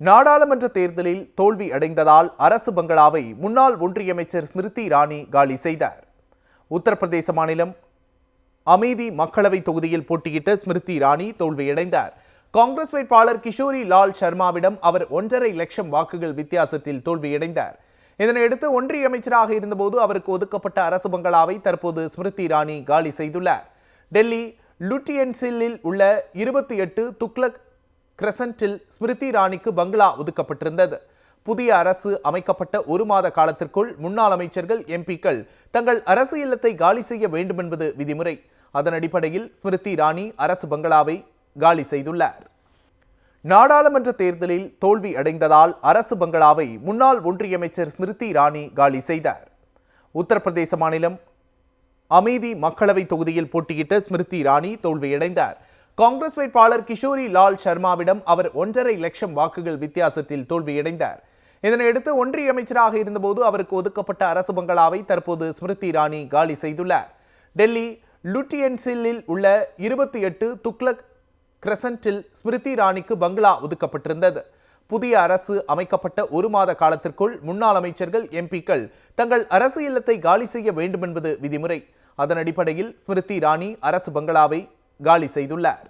நாடாளுமன்ற தேர்தலில் தோல்வி அடைந்ததால் அரசு பங்களாவை முன்னாள் ஒன்றிய அமைச்சர் ஸ்மிருதி இரானி காலி செய்தார். உத்தரப்பிரதேச மாநிலம் அமேதி மக்களவை தொகுதியில் போட்டியிட்ட ஸ்மிருதி இரானி தோல்வியடைந்தார். காங்கிரஸ் வேட்பாளர் கிஷோரி லால் சர்மாவிடம் அவர் ஒன்றரை லட்சம் வாக்குகள் வித்தியாசத்தில் தோல்வியடைந்தார். இதனையடுத்து ஒன்றிய அமைச்சராக இருந்தபோது அவருக்கு ஒதுக்கப்பட்ட அரசு பங்களாவை தற்போது ஸ்மிருதி இரானி காலி செய்துள்ளார். டெல்லி லுட்டியன்சில்லில் உள்ள இருபத்தி எட்டு துக்ளக் கிரசன்டில் ஸ்மிருதி இராணிக்கு பங்களா ஒதுக்கப்பட்டிருந்தது. புதிய அரசு அமைக்கப்பட்ட ஒரு மாத காலத்திற்குள் முன்னாள் அமைச்சர்கள் எம்பிக்கள் தங்கள் அரசு இல்லத்தை காலி செய்ய வேண்டும் என்பது விதிமுறை. அதன் அடிப்படையில் ஸ்மிருதி இராணி அரசு பங்களாவை காலி செய்துள்ளார். நாடாளுமன்ற தேர்தலில் தோல்வி அடைந்ததால் அரசு பங்களாவை முன்னாள் ஒன்றிய அமைச்சர் ஸ்மிருதி இராணி காலி செய்தார். உத்தரப்பிரதேச மாநிலம் அமேதி மக்களவை தொகுதியில் போட்டியிட்ட ஸ்மிருதி இராணி தோல்வியடைந்தார். காங்கிரஸ் வேட்பாளர் கிஷோரி லால் சர்மாவிடம் அவர் ஒன்றரை லட்சம் வாக்குகள் வித்தியாசத்தில் தோல்வியடைந்தார். இதனையடுத்து ஒன்றிய அமைச்சராக இருந்தபோது அவருக்கு ஒதுக்கப்பட்ட அரசு பங்களாவை தற்போது ஸ்மிருதி இரானி காலி செய்துள்ளார். டெல்லி லுட்டியன்சில்லில் உள்ள இருபத்தி எட்டு துக்ளக் கிரசன்டில் ஸ்மிருதி இரானிக்கு பங்களா ஒதுக்கப்பட்டிருந்தது. புதிய அரசு அமைக்கப்பட்ட ஒரு மாத காலத்திற்குள் முன்னாள் அமைச்சர்கள் எம்பிக்கள் தங்கள் அரசு இல்லத்தை காலி செய்ய வேண்டும் என்பது விதிமுறை. அதன் அடிப்படையில் ஸ்மிருதி இரானி அரசு பங்களாவை காலி செய்துள்ளார்.